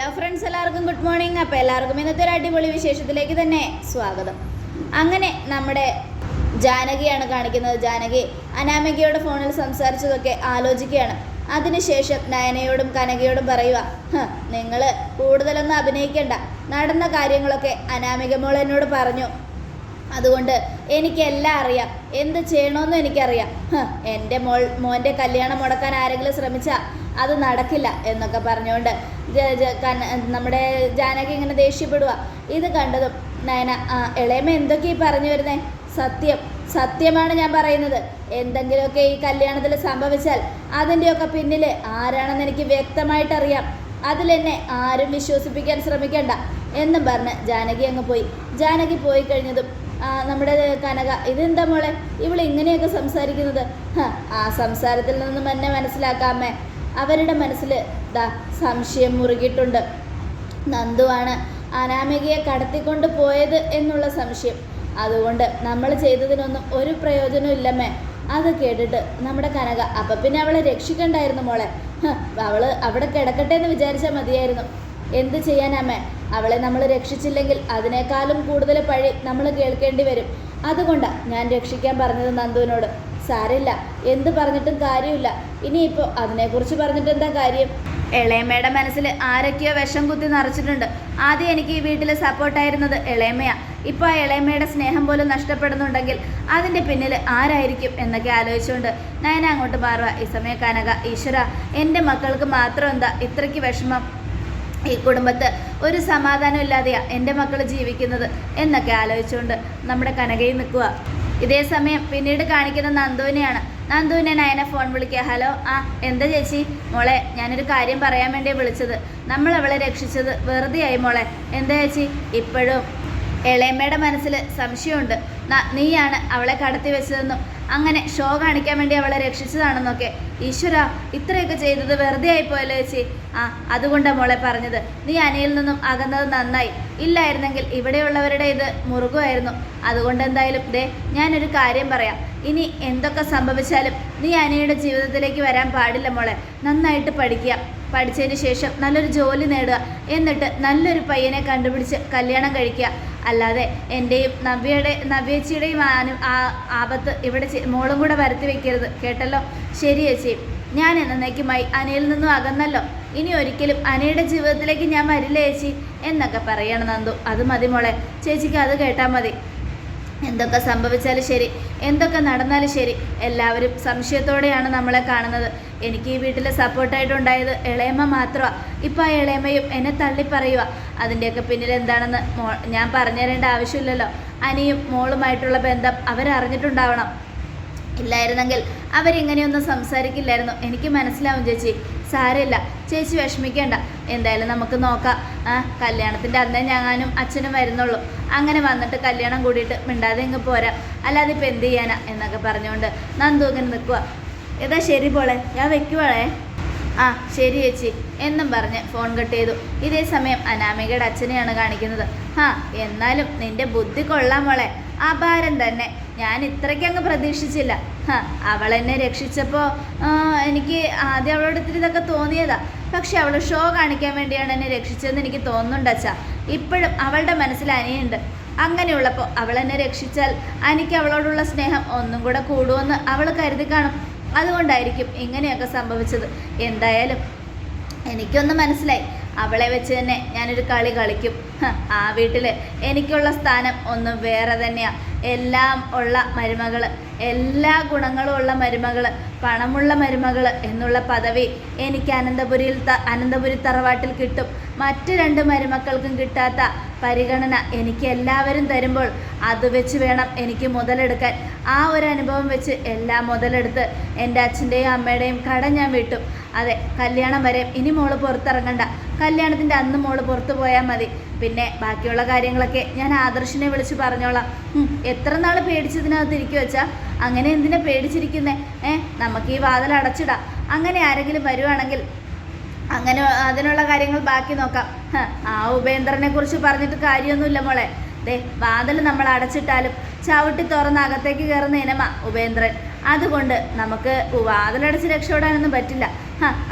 Hello friends എല്ലാവർക്കും good morning അപ്പോൾ എല്ലാവർക്കും ഇന്നത്തെ ഒരു അടിപൊളി വിശേഷത്തിലേക്ക് തന്നെ സ്വാഗതം. അങ്ങനെ നമ്മുടെ ജാനകിയാണ് കാണിക്കുന്നത്. ജാനകി അനാമികയോട് ഫോണിൽ സംസാരിച്ചതൊക്കെ ആലോചിക്കുകയാണ്. അതിനുശേഷം നയനയോടും കനകയോടും പറയുക നിങ്ങൾ കൂടുതലൊന്നും അഭിനയിക്കേണ്ട. നടന്ന കാര്യങ്ങളൊക്കെ അനാമിക മോൾ എന്നോട് പറഞ്ഞു. അതുകൊണ്ട് എനിക്കെല്ലാം അറിയാം. എന്ത് ചെയ്യണമെന്നും എനിക്കറിയാം. എന്റെ മോൾ മോന്റെ കല്യാണം മുടക്കാൻ ആരെങ്കിലും ശ്രമിച്ചാൽ അത് നടക്കില്ല എന്നൊക്കെ പറഞ്ഞുകൊണ്ട് നമ്മുടെ ജാനകി ഇങ്ങനെ ദേഷ്യപ്പെടുക ഇത് കണ്ടതും നയന ഇളയമ്മ എന്തൊക്കെയാ പറഞ്ഞു വരുന്നേ? സത്യം സത്യമാണ് ഞാൻ പറയുന്നത്. എന്തെങ്കിലുമൊക്കെ ഈ കല്യാണത്തിൽ സംഭവിച്ചാൽ അതിന്റെയൊക്കെ പിന്നിൽ ആരാണെന്ന് എനിക്ക് വ്യക്തമായിട്ടറിയാം. അതിലെന്നെ ആരും വിശ്വസിപ്പിക്കാൻ ശ്രമിക്കണ്ട എന്നും പറഞ്ഞ് ജാനകി അങ്ങ് പോയി. ജാനകി പോയി കഴിഞ്ഞതും നമ്മുടെ കനക ഇതെന്താ മോളെ? ഇവൾ ഇങ്ങനെയൊക്കെ സംസാരിക്കുന്നത്? ആ സംസാരത്തിൽ നിന്നും എന്നെ മനസ്സിലാക്കാമേ. അവരുടെ മനസ്സിൽ ദാ സംശയം മുറുകിയിട്ടുണ്ട്. നന്ദുവാണ് അനാമികയെ കടത്തിക്കൊണ്ട് പോയത് എന്നുള്ള സംശയം. അതുകൊണ്ട് നമ്മൾ ചെയ്തതിനൊന്നും ഒരു പ്രയോജനവും ഇല്ലമ്മേ. അത് കേട്ടിട്ട് നമ്മുടെ കനക അപ്പം പിന്നെ അവളെ രക്ഷിക്കണ്ടായിരുന്നു മോളെ? അവൾ അവിടെ കിടക്കട്ടെ എന്ന് വിചാരിച്ചാൽ മതിയായിരുന്നു. എന്ത് ചെയ്യാനമ്മേ? അവളെ നമ്മൾ രക്ഷിച്ചില്ലെങ്കിൽ അതിനേക്കാളും കൂടുതൽ പഴി നമ്മൾ കേൾക്കേണ്ടി വരും. അതുകൊണ്ടാണ് ഞാൻ രക്ഷിക്കാൻ പറഞ്ഞത് നന്ദുവിനോട്. സാരമില്ല. എന്ത് പറഞ്ഞിട്ടും കാര്യമില്ല. ഇനിയിപ്പോൾ അതിനെക്കുറിച്ച് പറഞ്ഞിട്ട് എന്താ കാര്യം? ഇളയമ്മയുടെ മനസ്സിൽ ആരൊക്കെയോ വിഷം കുത്തി നിറച്ചിട്ടുണ്ട്. ആദ്യം എനിക്ക് ഈ വീട്ടിൽ സപ്പോർട്ടായിരുന്നത് ഇളയമ്മയാണ് ഇപ്പോൾ ആ ഇളയമ്മയുടെ സ്നേഹം പോലും നഷ്ടപ്പെടുന്നുണ്ടെങ്കിൽ അതിന്റെ പിന്നിൽ ആരായിരിക്കും എന്നൊക്കെ ആലോചിച്ചുകൊണ്ട് നയന അങ്ങോട്ട് മാറുക ഈ സമയം കനക. ഈശ്വര എന്റെ മക്കൾക്ക് മാത്രം എന്താ ഇത്രയ്ക്ക് വിഷമം? ഈ കുടുംബത്ത് ഒരു സമാധാനം ഇല്ലാതെയാ എന്റെ മക്കൾ ജീവിക്കുന്നത്? എന്നൊക്കെ ആലോചിച്ചുകൊണ്ട് നമ്മുടെ കനകയിൽ നിൽക്കുക ഇതേ സമയം പിന്നീട് കാണിക്കുന്ന നന്ദുവിനെയാണ്. നന്ദുവിനെ നയനെ ഫോൺ വിളിക്കുക. ഹലോ ആ എന്താ ചേച്ചി? മോളെ ഞാനൊരു കാര്യം പറയാൻ വേണ്ടി വിളിച്ചത്. നമ്മൾ അവളെ രക്ഷിച്ചത് വെറുതെ ആയി മോളെ. എന്താ ചേച്ചി? ഇപ്പോഴും ഇളയമ്മയുടെ മനസ്സിൽ സംശയമുണ്ട്. നീയാണ് അവളെ കടത്തി വെച്ചതെന്നും അങ്ങനെ ഷോ കാണിക്കാൻ വേണ്ടി അവളെ രക്ഷിച്ചതാണെന്നൊക്കെ. ഈശ്വര ഇത്രയൊക്കെ ചെയ്തത് വെറുതെ ആയിപ്പോയല്ലോ ചേച്ചി. ആ അതുകൊണ്ടാണ് മോളെ പറഞ്ഞത്. നീ അനിയിൽ നിന്നും അകന്നത് നന്നായി. ഇല്ലായിരുന്നെങ്കിൽ ഇവിടെയുള്ളവരുടെ ഇത് മുറുകുമായിരുന്നു. അതുകൊണ്ട് എന്തായാലും ദേ ഞാനൊരു കാര്യം പറയാം. ഇനി എന്തൊക്കെ സംഭവിച്ചാലും നീ അനിയുടെ ജീവിതത്തിലേക്ക് വരാൻ പാടില്ല മോളെ. നന്നായിട്ട് പഠിക്കുക. പഠിച്ചതിന് ശേഷം നല്ലൊരു ജോലി നേടുക. എന്നിട്ട് നല്ലൊരു പയ്യനെ കണ്ടുപിടിച്ച് കല്യാണം കഴിക്കുക. അല്ലാതെ എന്റെയും നവ്യയുടെ നവ്യേച്ചിയുടെയും ആ ആപത്ത് ഇവിടെ മോളും കൂടെ വരുത്തി വെക്കരുത്. കേട്ടല്ലോ? ശരി ചേച്ചി. ഞാൻ എന്നേക്കുമായി അനിയിൽ നിന്നും അകന്നല്ലോ. ഇനി ഒരിക്കലും അനയുടെ ജീവിതത്തിലേക്ക് ഞാൻ വരില്ല ചേച്ചി എന്നൊക്കെ പറയണം നന്ദു. അത് മതി മോളെ. ചേച്ചിക്ക് അത് കേട്ടാൽ മതി. എന്തൊക്കെ സംഭവിച്ചാലും ശരി എന്തൊക്കെ നടന്നാലും ശരി എല്ലാവരും സംശയത്തോടെയാണ് നമ്മളെ കാണുന്നത്. എനിക്ക് ഈ വീട്ടിൽ സപ്പോർട്ടായിട്ടുണ്ടായത് ഇളയമ്മ മാത്രമാണ് ഇപ്പോൾ ആ ഇളയമ്മയും എന്നെ തള്ളി പറയുക അതിന്റെയൊക്കെ പിന്നിൽ എന്താണെന്ന് മോ ഞാൻ പറഞ്ഞു തരേണ്ട ആവശ്യമില്ലല്ലോ. അനിയും മോളുമായിട്ടുള്ള ബന്ധം അവരറിഞ്ഞിട്ടുണ്ടാവണം. ഇല്ലായിരുന്നെങ്കിൽ അവരിങ്ങനെയൊന്നും സംസാരിക്കില്ലായിരുന്നു. എനിക്ക് മനസ്സിലാവും ചേച്ചി. സാരമില്ല. ചേച്ചി വിഷമിക്കേണ്ട. എന്തായാലും നമുക്ക് നോക്കാം. ആ കല്യാണത്തിന്റെ അന്നേ ഞാനും അച്ഛനും വരുന്നുള്ളൂ. അങ്ങനെ വന്നിട്ട് കല്യാണം കൂടിയിട്ട് മിണ്ടാതെ ഇങ്ങ് പോരാം. അല്ലാതെ ഇപ്പം എന്ത് ചെയ്യാനാ എന്നൊക്കെ പറഞ്ഞുകൊണ്ട് നന്ദു ഇങ്ങനെ നിൽക്കുക ഏതാ ശരി പോളെ? ഞാൻ വെക്കുവാളേ. ആ ശരി ചേച്ചി. എന്നും പറഞ്ഞ് ഫോൺ കട്ട് ചെയ്തു. ഇതേ സമയം അനാമികയുടെ അച്ഛനെയാണ് കാണിക്കുന്നത്. ആ എന്നാലും നിന്റെ ബുദ്ധി കൊള്ളാം മോളെ. അപാരം തന്നെ. ഞാൻ ഇത്രയ്ക്ക് അങ്ങ് പ്രതീക്ഷിച്ചില്ല. അവൾ എന്നെ രക്ഷിച്ചപ്പോൾ എനിക്ക് ആദ്യം അവളോട് ഇത്തിരി ഇതൊക്കെ തോന്നിയതാ. പക്ഷെ അവൾ ഷോ കാണിക്കാൻ വേണ്ടിയാണ് എന്നെ രക്ഷിച്ചതെന്ന് എനിക്ക് തോന്നുന്നുണ്ട് അച്ഛാ. ഇപ്പോഴും അവളുടെ മനസ്സിൽ അനിയുണ്ട്. അങ്ങനെയുള്ളപ്പോൾ അവൾ എന്നെ രക്ഷിച്ചാൽ അനിക്ക് അവളോടുള്ള സ്നേഹം ഒന്നും കൂടെ കൂടുമെന്ന് അവൾ കരുതി കാണും. അതുകൊണ്ടായിരിക്കും ഇങ്ങനെയൊക്കെ സംഭവിച്ചത്. എന്തായാലും എനിക്കൊന്ന് മനസ്സിലായി. അവളെ വെച്ച് തന്നെ ഞാനൊരു കളി കളിക്കും. ആ വീട്ടിൽ എനിക്കുള്ള സ്ഥാനം ഒന്നും വേറെ തന്നെയാണ് എല്ലാം ഉള്ള മരുമകൾ എല്ലാ ഗുണങ്ങളും ഉള്ള മരുമകൾ പണമുള്ള മരുമകൾ എന്നുള്ള പദവി എനിക്ക് അനന്തപുരിയിൽ അനന്തപുരി തറവാട്ടിൽ കിട്ടും. മറ്റു രണ്ട് മരുമക്കൾക്കും കിട്ടാത്ത പരിഗണന എനിക്ക് എല്ലാവരും തരുമ്പോൾ അത് വെച്ച് വേണം എനിക്ക് മുതലെടുക്കാൻ. ആ ഒരു അനുഭവം വെച്ച് എല്ലാം മുതലെടുത്ത് എന്റെ അച്ഛന്റെയും അമ്മയുടെയും കട ഞാൻ വിട്ടു. അതെ കല്യാണം വരെ. ഇനി മോൾ പുറത്തിറങ്ങണ്ട. കല്യാണത്തിന്റെ അന്ന് മോൾ പുറത്തു പോയാൽ മതി. പിന്നെ ബാക്കിയുള്ള കാര്യങ്ങളൊക്കെ ഞാൻ ആദർശിനെ വിളിച്ച് പറഞ്ഞോളാം. എത്ര നാൾ പേടിച്ചതിനകത്ത് ഇരിക്കുക വെച്ചാൽ അങ്ങനെ എന്തിനാ പേടിച്ചിരിക്കുന്നേ? ഏ നമുക്ക് ഈ വാതിൽ അടച്ചിടാം. അങ്ങനെ ആരെങ്കിലും വരുവാണെങ്കിൽ അങ്ങനെ അതിനുള്ള കാര്യങ്ങൾ ബാക്കി നോക്കാം. ആ ഉപേന്ദ്രനെ കുറിച്ച് പറഞ്ഞിട്ട് കാര്യമൊന്നുമില്ല മോളെ. ദേ വാതിൽ നമ്മൾ അടച്ചിട്ടാലും ചവിട്ടി തുറന്ന് അകത്തേക്ക് കയറുന്ന ഇനമാ ഉപേന്ദ്രൻ. അതുകൊണ്ട് നമുക്ക് വാതിലടച്ച് രക്ഷപ്പെടാനൊന്നും പറ്റില്ല.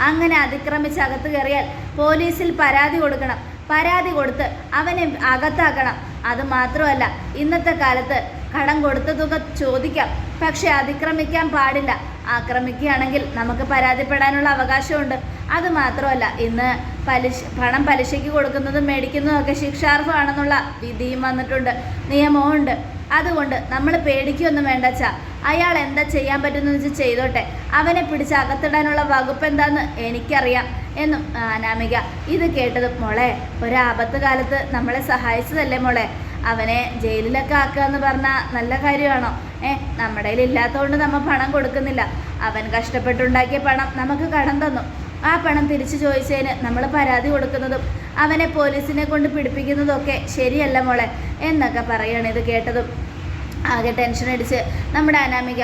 അങ്ങനെ അതിക്രമിച്ച് അകത്ത് കയറിയാൽ പോലീസിൽ പരാതി കൊടുക്കണം. പരാതി കൊടുത്ത് അവനെ അകത്താക്കണം. അത് മാത്രമല്ല ഇന്നത്തെ കാലത്ത് കടം കൊടുത്ത തുക ചോദിക്കാം. പക്ഷെ അതിക്രമിക്കാൻ പാടില്ല. ആക്രമിക്കുകയാണെങ്കിൽ നമുക്ക് പരാതിപ്പെടാനുള്ള അവകാശമുണ്ട്. അത് മാത്രമല്ല ഇന്ന് പലിശ പണം പലിശയ്ക്ക് കൊടുക്കുന്നതും മേടിക്കുന്നതും ഒക്കെ ശിക്ഷാർഹമാണെന്നുള്ള വിധിയും വന്നിട്ടുണ്ട്. നിയമവും ഉണ്ട് അതുകൊണ്ട് നമ്മൾ പേടിക്കൊന്നും വേണ്ട ചാ അയാൾ എന്താ ചെയ്യാൻ പറ്റുന്ന വെച്ച് ചെയ്തോട്ടെ. അവനെ പിടിച്ച് അകത്തിടാനുള്ള വകുപ്പ് എന്താന്ന് എനിക്കറിയാം എന്നും അനാമിക. ഇത് കേട്ടതും മോളെ ഒരാപത്ത് കാലത്ത് നമ്മളെ സഹായിച്ചതല്ലേ മോളെ? അവനെ ജയിലിലൊക്കെ ആക്കുക എന്ന് പറഞ്ഞാൽ നല്ല കാര്യമാണോ? ഏ നമ്മുടെ കയ്യിൽ ഇല്ലാത്തതുകൊണ്ട് നമ്മൾ പണം കൊടുക്കുന്നില്ല. അവൻ കഷ്ടപ്പെട്ടുണ്ടാക്കിയ പണം നമുക്ക് കടം തന്നു. ആ പണം തിരിച്ചു ചോദിച്ചതിന് നമ്മൾ പരാതി കൊടുക്കുന്നതും അവനെ പോലീസിനെ കൊണ്ട് പിടിപ്പിക്കുന്നതും ഒക്കെ ശരിയല്ല മോളെ എന്നൊക്കെ പറയാണ് ഇത് കേട്ടതും. ആകെ ടെൻഷൻ അടിച്ച് നമ്മുടെ അനാമിക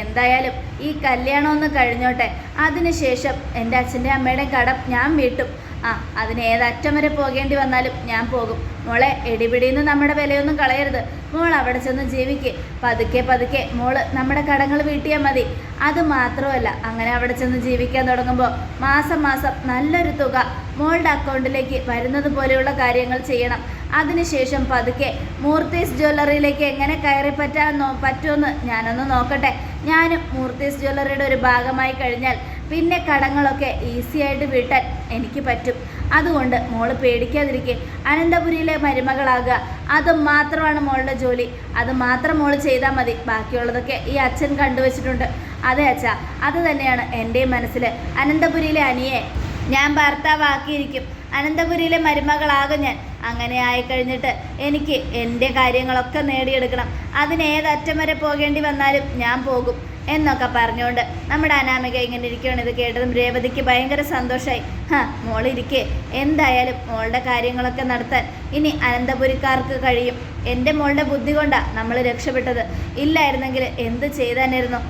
എന്തായാലും ഈ കല്യാണം ഒന്ന് കഴിഞ്ഞോട്ടെ. അതിനുശേഷം എന്റെ അച്ഛന്റെ അമ്മയുടെ കടം ഞാൻ വീട്ടും. ആ അതിന് ഏതറ്റം വരെ പോകേണ്ടി വന്നാലും ഞാൻ പോകും. മോളെ എടിപിടിയിൽ നിന്ന് നമ്മുടെ വിലയൊന്നും കളയരുത്. മോൾ അവിടെ ചെന്ന് ജീവിക്ക്. പതുക്കെ പതുക്കെ. മോൾ നമ്മുടെ കടങ്ങൾ വീട്ടിയാൽ മതി. അത് മാത്രമല്ല അങ്ങനെ അവിടെ ചെന്ന് ജീവിക്കാൻ തുടങ്ങുമ്പോൾ മാസം മാസം നല്ലൊരു തുക മോളുടെ അക്കൗണ്ടിലേക്ക് വരുന്നത് പോലെയുള്ള കാര്യങ്ങൾ ചെയ്യണം. അതിനുശേഷം പതുക്കെ മൂർത്തീസ് ജ്വല്ലറിയിലേക്ക് എങ്ങനെ കയറി പറ്റാമെന്നോ പറ്റുമെന്ന് ഞാനൊന്ന് നോക്കട്ടെ. ഞാനും മൂർത്തീസ് ജ്വല്ലറിയുടെ ഒരു ഭാഗമായി കഴിഞ്ഞാൽ പിന്നെ കടങ്ങളൊക്കെ ഈസി ആയിട്ട് വീട്ടാൻ എനിക്ക് പറ്റും. അതുകൊണ്ട് മോൾ പേടിക്കാതിരിക്കെ. അനന്തപുരിയിലെ മരുമകളാകുക. അത് മാത്രമാണ് മോളുടെ ജോലി. അത് മാത്രം മോൾ ചെയ്താൽ മതി. ബാക്കിയുള്ളതൊക്കെ ഈ അച്ഛൻ കണ്ടുവച്ചിട്ടുണ്ട്. അതെ അച്ഛ അത് തന്നെയാണ് എന്റെയും മനസ്സിൽ അനന്തപുരിയിലെ അനിയെ ഞാൻ ഭർത്താവാക്കിയിരിക്കും. അനന്തപുരിയിലെ മരുമകളാകും ഞാൻ. അങ്ങനെ ആയിക്കഴിഞ്ഞിട്ട് എനിക്ക് എന്റെ കാര്യങ്ങളൊക്കെ നേടിയെടുക്കണം. അതിനേതറ്റം വരെ പോകേണ്ടി വന്നാലും ഞാൻ പോകും. എന്നൊക്കെ പറഞ്ഞുകൊണ്ട് നമ്മുടെ അനാമിക ഇങ്ങനെ ഇരിക്കുകയാണ് ഇത് കേട്ടതും രേവതിക്ക് ഭയങ്കര സന്തോഷമായി ഹാ മോളിരിക്കെ. എന്തായാലും മോളുടെ കാര്യങ്ങളൊക്കെ നടത്താൻ ഇനി അനന്തപുരിക്കാർക്ക് കഴിയും. എന്റെ മോളുടെ ബുദ്ധി കൊണ്ടാണ് നമ്മൾ രക്ഷപ്പെട്ടത്. ഇല്ലായിരുന്നെങ്കിൽ എന്ത് ചെയ്താനായിരുന്നു?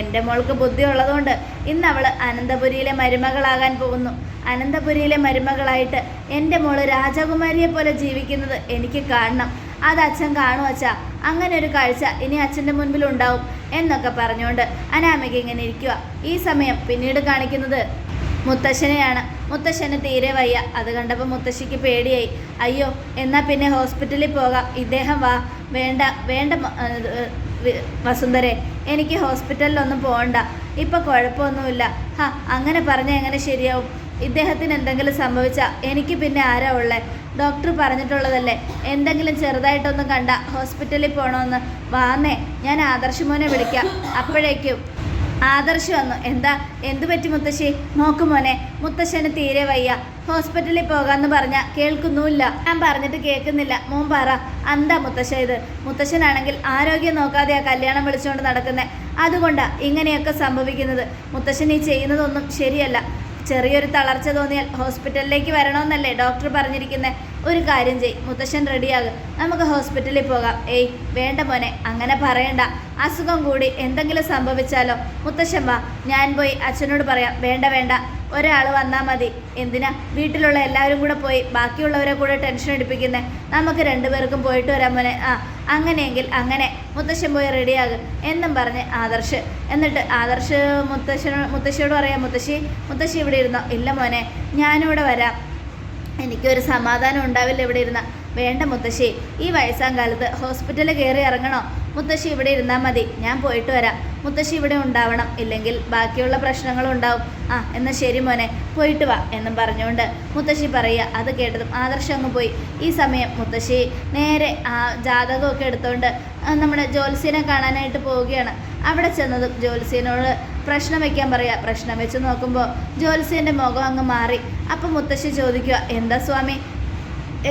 എന്റെ മോൾക്ക് ബുദ്ധി ഉള്ളതുകൊണ്ട് ഇന്ന് അവൾ അനന്തപുരിയിലെ മരുമകളാകാൻ പോകുന്നു. അനന്തപുരിയിലെ മരുമകളായിട്ട് എന്റെ മോൾ രാജകുമാരിയെ പോലെ ജീവിക്കുന്നത് എനിക്ക് കാണണം. അത് അച്ഛൻ കാണുവച്ചാ അങ്ങനെ ഒരു കാഴ്ച ഇനി അച്ഛന്റെ മുൻപിൽ ഉണ്ടാവും എന്നൊക്കെ പറഞ്ഞുകൊണ്ട് അനാമിക ഇങ്ങനെ ഇരിക്കുക ഈ സമയം പിന്നീട് കാണിക്കുന്നത് മുത്തശ്ശനെയാണ്. മുത്തശ്ശന് തീരെ വയ്യ. അത് കണ്ടപ്പോൾ മുത്തശ്ശിക്ക് പേടിയായി. അയ്യോ എന്നാൽ പിന്നെ ഹോസ്പിറ്റലിൽ പോകാം. ഇദ്ദേഹം വാ. വേണ്ട വേണ്ട വസുന്ധരെ. എനിക്ക് ഹോസ്പിറ്റലിലൊന്നും പോകണ്ട. ഇപ്പം കുഴപ്പമൊന്നുമില്ല. ഹാ അങ്ങനെ പറഞ്ഞാൽ എങ്ങനെ ശരിയാവും? ഇദ്ദേഹത്തിന് എന്തെങ്കിലും സംഭവിച്ചാൽ എനിക്ക് പിന്നെ ആരാ ഉള്ളേ? ഡോക്ടർ പറഞ്ഞിട്ടുള്ളതല്ലേ? എന്തെങ്കിലും ചെറുതായിട്ടൊന്നും കണ്ട ഹോസ്പിറ്റലിൽ പോകണമെന്ന് വാന്നേ ഞാൻ ആദർശ് മോനെ വിളിക്കാം. അപ്പോഴേക്കും ആദർശ് വന്നു. എന്താ എന്തു പറ്റി മുത്തശ്ശി? നോക്ക് മോനെ മുത്തശ്ശന് തീരെ വയ്യ. ഹോസ്പിറ്റലിൽ പോകാന്ന് പറഞ്ഞ കേൾക്കുന്നുമില്ല. ഞാൻ പറഞ്ഞിട്ട് കേൾക്കുന്നില്ല. മോൻ പറ എന്താ മുത്തശ്ശ ഇത്? മുത്തശ്ശനാണെങ്കിൽ ആരോഗ്യം നോക്കാതെ ആ കല്യാണം വിളിച്ചുകൊണ്ട് നടക്കുന്നത് അതുകൊണ്ടാ ഇങ്ങനെയൊക്കെ സംഭവിക്കുന്നത്. മുത്തശ്ശൻ ഈ ചെയ്യുന്നതൊന്നും ശരിയല്ല. ചെറിയൊരു തളർച്ച തോന്നിയാൽ ഹോസ്പിറ്റലിലേക്ക് വരണമെന്നല്ലേ ഡോക്ടർ പറഞ്ഞിരിക്കുന്നത് ഒരു കാര്യം ചെയ് മുത്തശ്ശൻ റെഡിയാകും. നമുക്ക് ഹോസ്പിറ്റലിൽ പോകാം. ഏയ് വേണ്ട മോനെ അങ്ങനെ പറയണ്ട. അസുഖം കൂടി എന്തെങ്കിലും സംഭവിച്ചാലോ? മുത്തശ്ശൻ വാ ഞാൻ പോയി അച്ഛനോട് പറയാം. വേണ്ട വേണ്ട ഒരാൾ വന്നാൽ മതി. എന്തിനാ? വീട്ടിലുള്ള എല്ലാവരും കൂടെ പോയി ബാക്കിയുള്ളവരെ കൂടെ ടെൻഷൻ എടുപ്പിക്കുന്നത് നമുക്ക് രണ്ടുപേർക്കും പോയിട്ട് വരാൻ മോനെ. ആ അങ്ങനെയെങ്കിൽ അങ്ങനെ മുത്തശ്ശൻ പോയി റെഡിയാകും എന്നും പറഞ്ഞ് ആദർശ്. എന്നിട്ട് ആദർശ് മുത്തശ്ശനോ മുത്തശ്ശിയോട് പറയാം മുത്തശ്ശി മുത്തശ്ശി ഇവിടെ ഇരുന്നോ? ഇല്ല മോനെ ഞാനിവിടെ വരാം. എനിക്കൊരു സമാധാനം ഉണ്ടാവില്ല ഇവിടെ ഇരുന്ന. വേണ്ട മുത്തശ്ശി ഈ വയസ്സാം കാലത്ത് ഹോസ്പിറ്റലിൽ കയറി ഇറങ്ങണോ? മുത്തശ്ശി ഇവിടെ ഇരുന്നാൽ മതി. ഞാൻ പോയിട്ട് വരാം. മുത്തശ്ശി ഇവിടെ ഉണ്ടാവണം. ഇല്ലെങ്കിൽ ബാക്കിയുള്ള പ്രശ്നങ്ങളും ഉണ്ടാവും. ആ എന്നാൽ ശരി മോനെ. പോയിട്ട് വാ എന്നും പറഞ്ഞുകൊണ്ട് മുത്തശ്ശി പറയുക. അത് കേട്ടതും ആദർശം അങ്ങ് പോയി. ഈ സമയം മുത്തശ്ശി നേരെ ആ ജാതകമൊക്കെ എടുത്തുകൊണ്ട് നമ്മുടെ ജ്യോത്സ്യനെ കാണാനായിട്ട് പോവുകയാണ്. അവിടെ ചെന്നതും ജ്യോത്സ്യനോട് പ്രശ്നം വയ്ക്കാൻ പറയുക പ്രശ്നം വെച്ച് നോക്കുമ്പോൾ ജ്യോത്സ്യന്റെ മുഖം അങ്ങ് മാറി. അപ്പം മുത്തശ്ശി ചോദിക്കുക എന്താ സ്വാമി?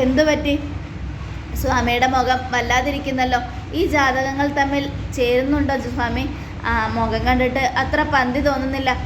എന്തു പറ്റി? സ്വാമിയുടെ മുഖം വല്ലാതിരിക്കുന്നല്ലോ. ഈ ജാതകങ്ങൾ തമ്മിൽ ചേരുന്നുണ്ടോ സ്വാമി ആ മുഖം കണ്ടിട്ട് അത്ര പന്തി തോന്നുന്നില്ല.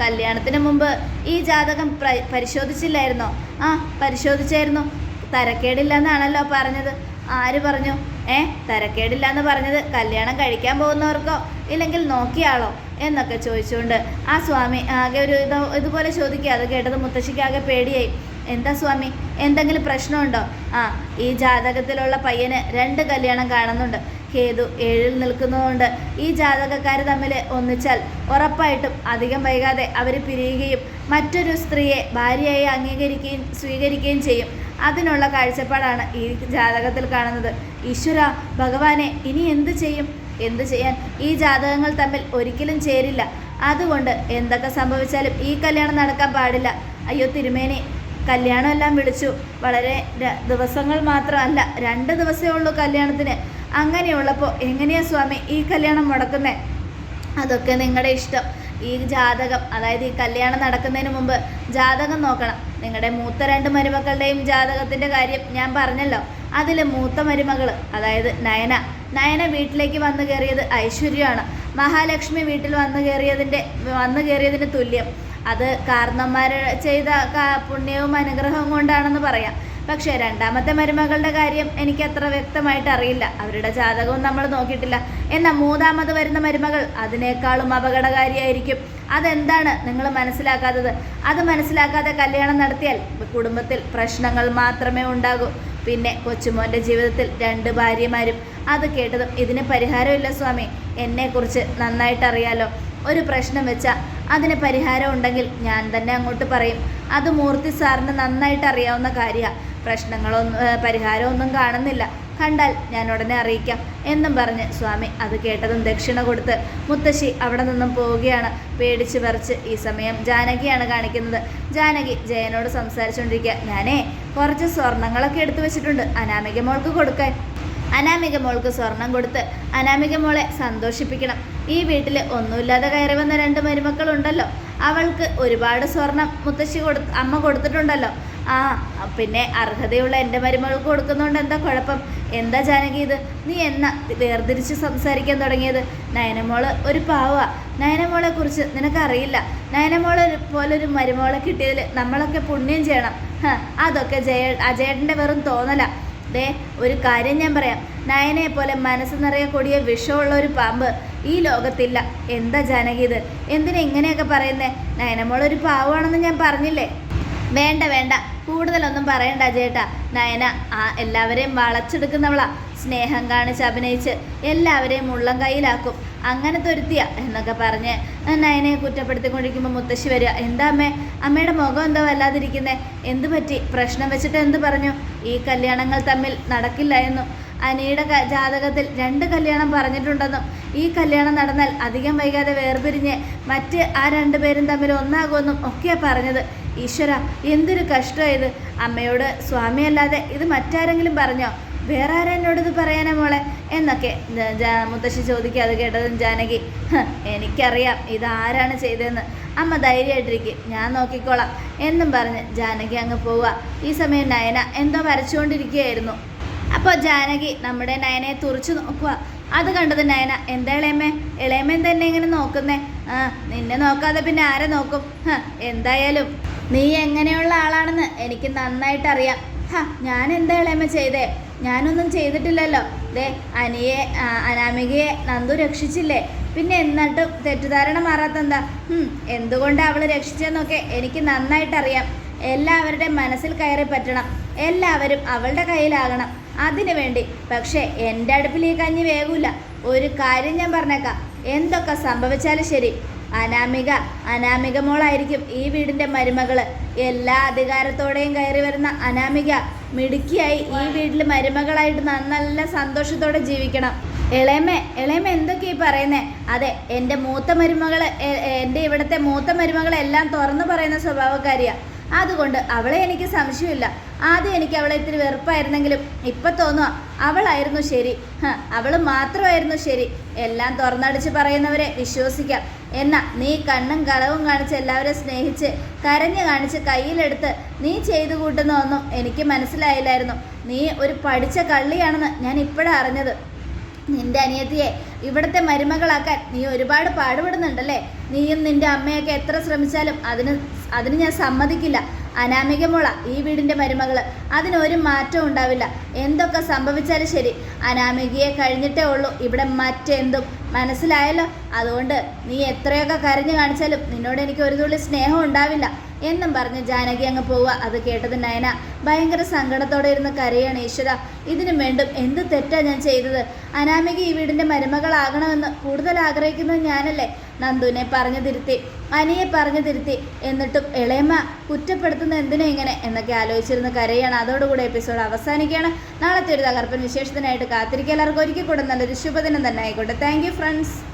കല്യാണത്തിന് മുമ്പ് ഈ ജാതകം പ്ര- പരിശോധിച്ചില്ലായിരുന്നോ? ആ പരിശോധിച്ചായിരുന്നു. തരക്കേടില്ല എന്നാണല്ലോ പറഞ്ഞത്. ആര് പറഞ്ഞു? ഏ തരക്കേടില്ല എന്ന് പറഞ്ഞത് കല്യാണം കഴിക്കാൻ പോകുന്നവർക്കോ? ഇല്ലെങ്കിൽ നോക്കിയാളോ? എന്നൊക്കെ ചോദിച്ചുകൊണ്ട് ആ സ്വാമി ആകെ ഒരു ഇത് ഇതുപോലെ ചോദിക്കുക. അത് കേട്ടത് മുത്തശ്ശിക്ക് ആകെ പേടിയായി. എന്താ സ്വാമി? എന്തെങ്കിലും പ്രശ്നമുണ്ടോ? ആ ഈ ജാതകത്തിലുള്ള പയ്യന് രണ്ട് കല്യാണം കാണുന്നുണ്ട്. കേതു ഏഴിൽ നിൽക്കുന്നതുകൊണ്ട് ഈ ജാതകക്കാർ തമ്മിൽ ഒന്നിച്ചാൽ ഉറപ്പായിട്ടും അധികം വൈകാതെ അവർ പിരിയുകയും മറ്റൊരു സ്ത്രീയെ ഭാര്യയായി അംഗീകരിക്കുകയും സ്വീകരിക്കുകയും ചെയ്യും. അതിനുള്ള കാഴ്ചപ്പാടാണ് ഈ ജാതകത്തിൽ കാണുന്നത്. ഈശ്വര ഭഗവാനെ ഇനി എന്ത് ചെയ്യും? എന്ത് ചെയ്യാൻ? ഈ ജാതകങ്ങൾ തമ്മിൽ ഒരിക്കലും ചേരില്ല. അതുകൊണ്ട് എന്തൊക്കെ സംഭവിച്ചാലും ഈ കല്യാണം നടക്കാൻ പാടില്ല. അയ്യോ തിരുമേനി കല്യാണം എല്ലാം വിളിച്ചു. വളരെ ദിവസങ്ങൾ മാത്രമല്ല രണ്ട് ദിവസമേ ഉള്ളൂ കല്യാണത്തിന്. അങ്ങനെയുള്ളപ്പോൾ എങ്ങനെയാ സ്വാമി ഈ കല്യാണം മുടക്കുന്നത് അതൊക്കെ നിങ്ങളുടെ ഇഷ്ടം. ഈ ജാതകം അതായത് ഈ കല്യാണം നടക്കുന്നതിന് മുമ്പ് ജാതകം നോക്കണം. നിങ്ങളുടെ മൂത്ത രണ്ട് മരുമക്കളുടെയും ജാതകത്തിന്റെ കാര്യം ഞാൻ പറഞ്ഞല്ലോ. അതിൽ മൂത്ത മരുമകൾ അതായത് നയന. നയന വീട്ടിലേക്ക് വന്നു കയറിയത് ഐശ്വര്യമാണ്. മഹാലക്ഷ്മി വീട്ടിൽ വന്നു കയറിയതിന്റെ വന്നു കയറിയതിന് തുല്യം. അത് കാരണന്മാർ ചെയ്ത പുണ്യവും അനുഗ്രഹവും കൊണ്ടാണെന്ന് പറയാം. പക്ഷേ രണ്ടാമത്തെ മരുമകളുടെ കാര്യം എനിക്ക് അത്ര വ്യക്തമായിട്ട് അറിയില്ല. അവരുടെ ജാതകവും നമ്മൾ നോക്കിയിട്ടില്ല. എന്നാൽ മൂന്നാമത് വരുന്ന മരുമകൾ അതിനേക്കാളും അപകടകാരിയായിരിക്കും. അതെന്താണ് നിങ്ങൾ മനസ്സിലാക്കാത്തത്? അത് മനസ്സിലാക്കാതെ കല്യാണം നടത്തിയാൽ കുടുംബത്തിൽ പ്രശ്നങ്ങൾ മാത്രമേ ഉണ്ടാകൂ. പിന്നെ കൊച്ചുമോന്റെ ജീവിതത്തിൽ രണ്ട് ഭാര്യമാരും. അത് കേട്ടതും ഇതിന് പരിഹാരമില്ല സ്വാമി. എന്നെക്കുറിച്ച് നന്നായിട്ടറിയാലോ. ഒരു പ്രശ്നം വെച്ചാൽ അതിന് പരിഹാരം ഉണ്ടെങ്കിൽ ഞാൻ തന്നെ അങ്ങോട്ട് പറയും. അത് മൂർത്തി സാറിന് നന്നായിട്ട് അറിയാവുന്ന കാര്യമാണ് പ്രശ്നങ്ങളൊന്നും പരിഹാരമൊന്നും കാണുന്നില്ല. കണ്ടാൽ ഞാൻ ഉടനെ അറിയിക്കാം. എന്നും പറഞ്ഞ് സ്വാമി അത് കേട്ടതും ദക്ഷിണ കൊടുത്ത് മുത്തശ്ശി അവിടെ നിന്നും പോവുകയാണ്. പേടിച്ച് വിറച്ച് ഈ സമയം ജാനകിയാണ് കാണിക്കുന്നത്. ജാനകി ജയനോട് സംസാരിച്ചുകൊണ്ടിരിക്കുക ഞാനേ കുറച്ച് സ്വർണങ്ങളൊക്കെ എടുത്തു വെച്ചിട്ടുണ്ട്. അനാമിക മോൾക്ക് കൊടുക്കാൻ. അനാമിക മോൾക്ക് സ്വർണം കൊടുത്ത് അനാമിക മോളെ സന്തോഷിപ്പിക്കണം. ഈ വീട്ടിൽ ഒന്നുമില്ലാതെ കയറി വന്ന രണ്ട് മരുമക്കളുണ്ടല്ലോ. അവൾക്ക് ഒരുപാട് സ്വർണം മുത്തശ്ശി കൊടു അമ്മ കൊടുത്തിട്ടുണ്ടല്ലോ. ആ പിന്നെ അർഹതയുള്ള എന്റെ മരുമകൾക്ക് കൊടുക്കുന്നതുകൊണ്ട് എന്താ കുഴപ്പം? എന്താ ജാനകി ഇത്? നീ എന്നാ വേർതിരിച്ച് സംസാരിക്കാൻ തുടങ്ങിയത്? നയനമോൾ ഒരു പാവാ നയനമോളെ കുറിച്ച് നിനക്കറിയില്ല. നയനമോളെ പോലൊരു മരുമോളെ കിട്ടിയതിൽ നമ്മളൊക്കെ പുണ്യം ചെയ്യണം. അതൊക്കെ ജയ അജയേട്ടന്റെ വെറും തോന്നല. ദേ ഒരു കാര്യം ഞാൻ പറയാം. നയനെ പോലെ മനസ്സ് നിറയെ കൊടിയ വിഷമുള്ള ഒരു പാമ്പ്. ഈ ലോകത്തില്ല. എന്താ ജാനകി ഇത് എന്തിനാ ഇങ്ങനെയൊക്കെ പറയുന്നേ? നയനമോൾ ഒരു പാവമാണെന്ന് ഞാൻ പറഞ്ഞില്ലേ? വേണ്ട വേണ്ട. കൂടുതലൊന്നും പറയണ്ട ചേട്ടാ നയന ആ എല്ലാവരെയും വളച്ചെടുക്കുന്നവളാ. സ്നേഹം കാണിച്ച് അഭിനയിച്ച് എല്ലാവരെയും ഉള്ളം കയ്യിലാക്കും. അങ്ങനെ തുരുത്തിയ എന്നൊക്കെ പറഞ്ഞ് നയനയെ കുറ്റപ്പെടുത്തിക്കൊണ്ടിരിക്കുമ്പോൾ മുത്തശ്ശി വരിക. എന്താ അമ്മേ? അമ്മയുടെ മുഖം എന്താ വല്ലാതിരിക്കുന്നേ. എന്ത് പറ്റി? പ്രശ്നം വെച്ചിട്ട് എന്ത് പറഞ്ഞു? ഈ കല്യാണങ്ങൾ തമ്മിൽ നടക്കില്ല എന്നും. അനിയുടെ ജാതകത്തിൽ രണ്ട് കല്യാണം പറഞ്ഞിട്ടുണ്ടെന്നും ഈ കല്യാണം നടന്നാൽ അധികം വൈകാതെ വേർപിരിഞ്ഞ് മറ്റ് ആ രണ്ടു പേരും തമ്മിൽ ഒന്നാകുമെന്നും ഒക്കെ പറഞ്ഞത്. ഈശ്വര എന്തൊരു കഷ്ടമായത് അമ്മയോട് സ്വാമിയല്ലാതെ ഇത് മറ്റാരെങ്കിലും പറഞ്ഞോ? വേറെ ആരാ എന്നോട് ഇത് പറയാനാ മോളെ? എന്നൊക്കെ മുത്തശ്ശി ചോദിക്കാതെ കേട്ടതും ജാനകി എനിക്കറിയാം ഇത് ആരാണ് ചെയ്തതെന്ന്. അമ്മ ധൈര്യമായിട്ടിരിക്കും ഞാൻ നോക്കിക്കോളാം എന്നും പറഞ്ഞ് ജാനകി അങ്ങ് പോവുക. ഈ സമയം നയന എന്തോ വരച്ചുകൊണ്ടിരിക്കുകയായിരുന്നു. അപ്പോൾ ജാനകി നമ്മുടെ നയനയെ തുറച്ചു നോക്കുക അത് കണ്ടത് നയന എന്താ ഇളയമ്മേ? ഇളയമ്മ തന്നെ ഇങ്ങനെ നോക്കുന്നേ? ആ നിന്നെ നോക്കാതെ പിന്നെ ആരെ നോക്കും? എന്തായാലും നീ എങ്ങനെയുള്ള ആളാണെന്ന് എനിക്ക് നന്നായിട്ട് അറിയാം. ഹ ഞാൻ എന്താ ഇളയമ്മ ചെയ്തേ? ഞാനൊന്നും ചെയ്തിട്ടില്ലല്ലോ. ദേ അനിയെ അനാമികയെ നന്ദു രക്ഷിച്ചില്ലേ? പിന്നെ എന്നിട്ടും തെറ്റിദ്ധാരണ മാറാത്തെന്താ? എന്താ എന്തുകൊണ്ട് അവൾ രക്ഷിച്ചെന്നൊക്കെ എനിക്ക് നന്നായിട്ടറിയാം. എല്ലാവരുടെ മനസ്സിൽ കയറി പറ്റണം. എല്ലാവരും അവളുടെ കയ്യിലാകണം. അതിനു വേണ്ടി. പക്ഷേ എന്റെ അടുപ്പിൽ ഈ കഞ്ഞി വേകൂല ഒരു കാര്യം ഞാൻ പറഞ്ഞേക്കാം. എന്തൊക്കെ സംഭവിച്ചാലും ശരി. അനാമിക അനാമിക മോളായിരിക്കും ഈ വീടിന്റെ മരുമകൾ എല്ലാ അധികാരത്തോടെയും കയറി വരുന്ന അനാമിക മിടുക്കിയായി ഈ വീട്ടിൽ മരുമകളായിട്ട് നല്ല സന്തോഷത്തോടെ ജീവിക്കണം. ഇളയമ്മ ഇളയമ്മ എന്തൊക്കെയാ ഈ പറയുന്നേ? അതെ എന്റെ മൂത്ത മരുമകൾ എന്റെ ഇവിടുത്തെ മൂത്ത മരുമകളെല്ലാം തുറന്നു പറയുന്ന സ്വഭാവക്കാരിയാ. അതുകൊണ്ട് അവളെ എനിക്ക് സംശയമില്ല. ആദ്യം എനിക്ക് അവളെ ഇത്തിരി വെറുപ്പായിരുന്നെങ്കിലും ഇപ്പം തോന്നുക അവളായിരുന്നു ശരി. ഹ, അവൾ മാത്രമായിരുന്നു ശരി. എല്ലാം തുറന്നടിച്ച് പറയുന്നവരെ വിശ്വസിക്കാം. എന്നാ നീ കണ്ണും കളവും കാണിച്ച് എല്ലാവരെ സ്നേഹിച്ച് കരഞ്ഞു കാണിച്ച് കയ്യിലെടുത്ത് നീ ചെയ്തു കൂട്ടുന്ന ഒന്നും എനിക്ക് മനസ്സിലായില്ലായിരുന്നു. നീ ഒരു പഠിച്ച കള്ളിയാണെന്ന് ഞാൻ ഇപ്പോഴാണ് അറിഞ്ഞത്. നിന്റെ അനിയത്തിയെ ഇവിടുത്തെ മരുമകളാക്കാൻ നീ ഒരുപാട് പാടുപെടുന്നുണ്ടല്ലേ? നീയും നിന്റെ അമ്മയൊക്കെ എത്ര ശ്രമിച്ചാലും അതിന് അതിന് ഞാൻ സമ്മതിക്കില്ല. അനാമിക മോള ഈ വീടിന്റെ മരുമകൾ അതിനൊരു മാറ്റവും ഉണ്ടാവില്ല. എന്തൊക്കെ സംഭവിച്ചാലും ശരി. അനാമികയെ കഴിഞ്ഞിട്ടേ ഉള്ളൂ. ഇവിടെ മറ്റെന്തും മനസ്സിലായല്ലോ? അതുകൊണ്ട് നീ എത്രയൊക്കെ കരഞ്ഞു കാണിച്ചാലും നിന്നോട് എനിക്ക് ഒരു തുള്ളി സ്നേഹം ഉണ്ടാവില്ല. എന്നും പറഞ്ഞ് ജാനകി അങ്ങ് പോവുക. അത് കേട്ടത് നയന. ഭയങ്കര സങ്കടത്തോടെ ഇരുന്ന് കരയാണ് ഈശ്വര. ഇതിനു വേണ്ടും എന്ത് തെറ്റാ ഞാൻ ചെയ്തത്? അനാമിക ഈ വീടിന്റെ മരുമകളാകണമെന്ന് കൂടുതൽ ആഗ്രഹിക്കുന്നത് ഞാനല്ലേ? നന്ദുവിനെ പറഞ്ഞു തിരുത്തി. അനിയെ പറഞ്ഞു തിരുത്തി. എന്നിട്ടും ഇളയമ്മ കുറ്റപ്പെടുത്തുന്ന എന്തിനാ ഇങ്ങനെ എന്നൊക്കെ ആലോചിച്ചിരുന്ന കരയാണ്. അതോടുകൂടി എപ്പിസോഡ് അവസാനിക്കുകയാണ്. നാളത്തെ ഒരു തകർപ്പൻ വിശേഷത്തിനായിട്ട് കാത്തിരിക്കുക. എല്ലാവർക്കും ഒരിക്കൽ കൂടെ നല്ലൊരു ശുഭദിനം തന്നെ ആയിക്കോട്ടെ. Thank friends